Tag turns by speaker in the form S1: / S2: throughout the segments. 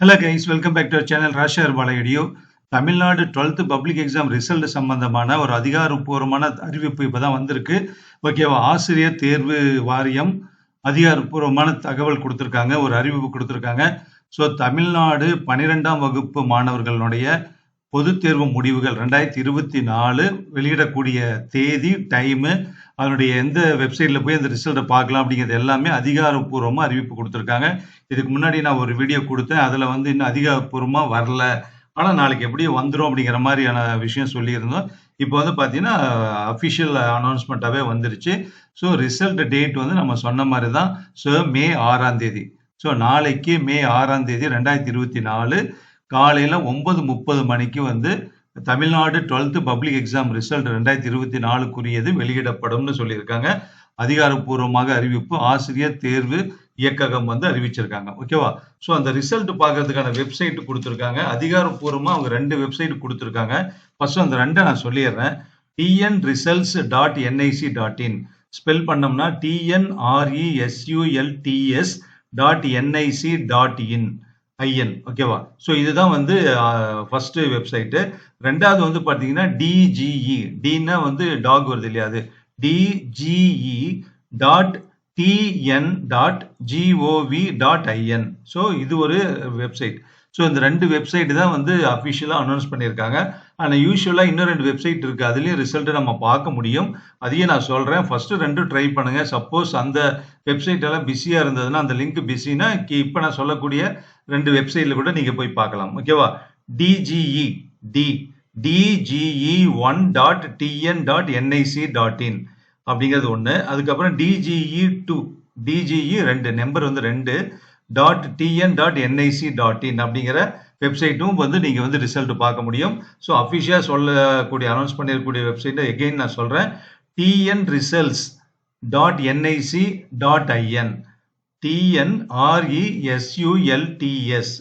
S1: Hello guys welcome back to channel ராஷர் பாலையடியோ Tamil Nadu twelfth public exam result சம்பந்தமான ஒரு அதிகாரப்பூர்வமான அறிவிப்பு இப்பதான் வந்திருக்கு. ஓகேவா ஆசிரியர் தேர்வு வாரியம் அதிகாரப்பூர்வமான தகவல் கொடுத்துருக்காங்க ஒரு அறிவிப்பு கொடுத்துருக்காங்க. ஸோ தமிழ்நாடு பனிரெண்டாம் வகுப்பு மாணவர்களுடைய பொதுத் தேர்வு முடிவுகள் ரெண்டாயிரத்தி இருபத்தி நாலு வெளியிடக்கூடிய தேதி டைமு அதனுடைய எந்த வெப்சைட்ல போய் அந்த ரிசல்ட்டை பார்க்கலாம் அப்படிங்கிறது எல்லாமே அதிகாரப்பூர்வமாக அறிவிப்பு கொடுத்துருக்காங்க. இதுக்கு முன்னாடி நான் ஒரு வீடியோ கொடுத்தேன். அதில் வந்து இன்னும் அதிகாரப்பூர்வமாக வரல. ஆனால் நாளைக்கு எப்படி வந்துடும் அப்படிங்கிற மாதிரியான விஷயம் சொல்லியிருந்தோம். இப்போ வந்து பார்த்தீங்கன்னா அஃபிஷியல் அனௌன்ஸ்மெண்ட்டாகவே வந்துருச்சு. ஸோ ரிசல்ட் டேட் வந்து நம்ம சொன்ன மாதிரி தான் ஸோ மே ஆறாம் தேதி. ஸோ நாளைக்கு மே ஆறாம் தேதி ரெண்டாயிரத்தி இருபத்தி நாலு. காலையில் ஒன்பது முப்பது மணிக்கு வந்து Tamil Nadu twelfth public exam result ரெண்டாயிரத்தி இருபத்தி நாலுக்குரியது வெளியிடப்படும்னு சொல்லியிருக்காங்க. அதிகாரப்பூர்வமாக அறிவிப்பு ஆசிரியர் தேர்வு இயக்ககம் வந்து அறிவிச்சிருக்காங்க. ஓகேவா ஸோ அந்த ரிசல்ட் பார்க்கறதுக்கான வெப்சைட் கொடுத்துருக்காங்க. அதிகாரப்பூர்வமாக அவங்க ரெண்டு வெப்சைட் கொடுத்துருக்காங்க. ஃபர்ஸ்ட் அந்த ரெண்டை நான் சொல்லிடுறேன். TN results dot NIC dot in spell பண்ணோம்னா TNRESULTS dot NIC dot in IN. ஓகேவா? ஸோ இதுதான் வந்து ஃபர்ஸ்ட் வெப்சைட்டு ரெண்டாவது வந்து பார்த்தீங்கன்னா டிஜிஇ டின்னா வந்து டாக் வருது இல்லையா அது? DGE dot TN dot GOV dot IN so இது ஒரு வெப்சைட் ஸோ இந்த ரெண்டு வெப்சைட் தான் வந்து அஃபிஷியலாக அனௌன்ஸ் பண்ணியிருக்காங்க. ஆனால் யூஸ்வலாக இன்னும் ரெண்டு வெப்சைட் இருக்குது அதுலேயும் ரிசல்ட்டை நம்ம பார்க்க முடியும். அதையும் நான் சொல்கிறேன் ஃபஸ்ட்டு ரெண்டும் ட்ரை பண்ணுங்கள் சப்போஸ் அந்த வெப்சைட் எல்லாம் பிஸியாக இருந்ததுன்னா அந்த லிங்க் பிஸினா இப்போ நான் சொல்லக்கூடிய ரெண்டு வெப்சைட்டில் கூட நீங்கள் போய் பார்க்கலாம். ஓகேவா DGE D DGE one dot TN dot NIC dot in அப்படிங்கிறது ஒன்று அதுக்கப்புறம் டிஜிஇ டூ டிஜிஇ ரெண்டு நம்பர் வந்து ரெண்டு. Dot TN dot NIC dot in அப்படிங்கிற வெப்சைட்டும் வந்து நீங்கள் வந்து ரிசல்ட் பார்க்க முடியும். ஸோ அஃபிஷியாக சொல்லக்கூடிய அனௌன்ஸ் பண்ணியிருக்கக்கூடிய வெப்சைட்டை எகெயின் நான் சொல்கிறேன் TN results dot NIC dot IN TNRESULTS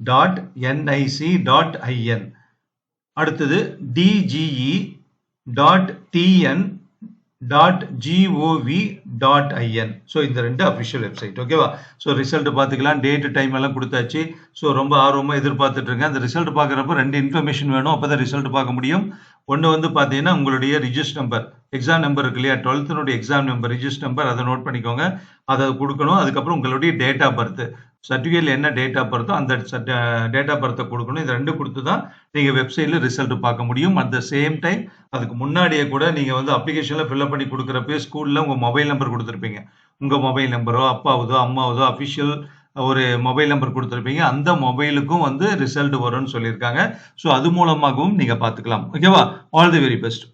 S1: dot NIC dot IN அடுத்தது DGE dot TN dot GOV dot IN so இந்த ரெண்டு அஃபிஷியல் வெப்சைட் ஓகேவா ஸோ ரிசல்ட் பார்த்துக்கலாம். டேட்டு டைம் எல்லாம் கொடுத்தாச்சு. ஸோ ரொம்ப ஆர்வமாக எதிர்பார்த்துட்டு இருக்கேன் அந்த ரிசல்ட் பார்க்குறப்ப ரெண்டு இன்ஃபர்மேஷன் வேணும். அப்போ தான் ரிசல்ட் பார்க்க முடியும். ஒன்று வந்து பார்த்தீங்கன்னா உங்களுடைய ரிஜிஸ்ட் நம்பர் எக்ஸாம் நம்பர் இருக்கு இல்லையா? டுவெல்த்தினுடைய எக்ஸாம் நம்பர் ரிஜிஸ்டர் நம்பர் அதை நோட் பண்ணிக்கோங்க. அதை கொடுக்கணும். அதுக்கப்புறம் உங்களுடைய டேட் ஆஃப் பர்த் சர்டிஃபிகேட்ல என்ன டேட் ஆஃப் பர்த்தோ அந்த டேட் ஆஃப் பர்த்தை கொடுக்கணும். இது ரெண்டு கொடுத்து தான் நீங்கள் வெப்சைட்டில் ரிசல்ட் பார்க்க முடியும். அட் த சேம் டைம் அதுக்கு முன்னாடியே கூட நீங்கள் வந்து அப்ளிகேஷனில் ஃபில்அப் பண்ணி கொடுக்குறப்பே ஸ்கூலில் உங்கள் மொபைல் நம்பர் கொடுத்துருப்பீங்க. உங்கள் மொபைல் நம்பரோ அப்பாவதோ அம்மாவதோ அஃபிஷியல் ஒரு மொபைல் நம்பர் கொடுத்துருப்பீங்க. அந்த மொபைலுக்கும் வந்து ரிசல்ட் வரும்னு சொல்லியிருக்காங்க. ஸோ அது மூலமாகவும் நீங்கள் பார்த்துக்கலாம். ஓகேவா ஆல் தி வெரி பெஸ்ட்